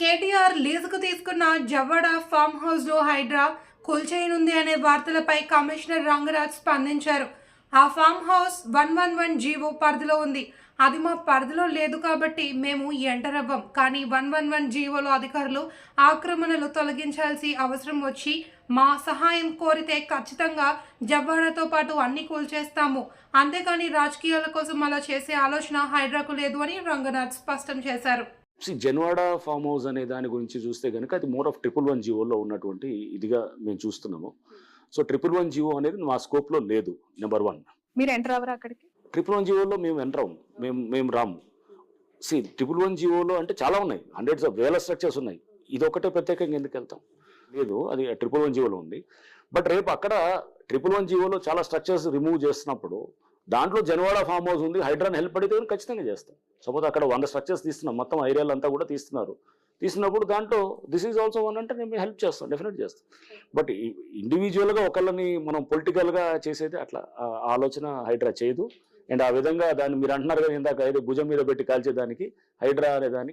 కేటీఆర్ లీజుకు తీసుకున్న జవ్వడ ఫామ్ హౌస్లో హైడ్రా కూల్చేయనుంది అనే వార్తలపై కమిషనర్ రంగరాజ్ స్పందించారు. ఆ farm house one one one G O పరిధిలో ఉంది. అది మా పరిధిలో లేదు కాబట్టి మేము ఎంటర్ అవ్వం. కానీ వన్ వన్ వన్ జీవోలో అధికారులు ఆక్రమణలు తొలగించాల్సి అవసరం వచ్చి మా సహాయం కోరితే ఖచ్చితంగా జవ్వాడతో పాటు అన్ని కూల్చేస్తాము. అంతేకాని రాజకీయాల కోసం అలా చేసే ఆలోచన హైడ్రాకు లేదు అని రంగనాథ్ స్పష్టం చేశారు. See, జన్వాడ ఫామ్ హౌస్ అనే దాని గురించి చూస్తే కనుక అది మోర్ ఆఫ్ ట్రిపుల్ వన్ జీవోలో ఉన్నటువంటి ఇదిగా మేము చూస్తున్నాము. సో ట్రిపుల్ వన్ జీవో అనేది మా స్కోప్లో లేదు నెంబర్ వన్ మీరు ఎంటర్ అవ్వరా అక్కడికి? ట్రిపుల్ వన్ జీవోలో మేము ఎంటర్ అవ్వం మేము మేము రాము. సి ట్రిపుల్ వన్ జీవోలో అంటే చాలా ఉన్నాయి హండ్రెడ్స్ ఆఫ్ వేల స్ట్రక్చర్స్ ఉన్నాయి. ఇది ఒకటే ప్రత్యేకంగా ఎందుకు వెళ్తాం? లేదు అది ట్రిపుల్ వన్ జీవోలో ఉంది. బట్ రేపు అక్కడ ట్రిపుల్ వన్ జీవోలో చాలా స్ట్రక్చర్స్ రిమూవ్ చేస్తున్నప్పుడు దాంట్లో జనవాడ ఫామ్ హౌస్ ఉంది హైడ్రాన్ హెల్ప్ అడిగితే ఖచ్చితంగా చేస్తాం. సపోజ్ అక్కడ వంద స్ట్రక్చర్స్ తీస్తున్నాం మొత్తం ఐరియాలు అంతా కూడా తీస్తున్నారు. తీసినప్పుడు దాంట్లో దిస్ ఈజ్ ఆల్సో వన్ అంటే మేము హెల్ప్ చేస్తాం డెఫినెట్ చేస్తాం. బట్ ఇండివిజువల్గా ఒకళ్ళని మనం పొలిటికల్గా చేసేది అట్లా ఆలోచన హైడ్రా చేయదు. అండ్ ఆ విధంగా దాన్ని మీరు అంటున్నారు కదా ఇందాక ఏదో భుజం మీద పెట్టి కాల్చేదానికి హైడ్రా అనేదానికి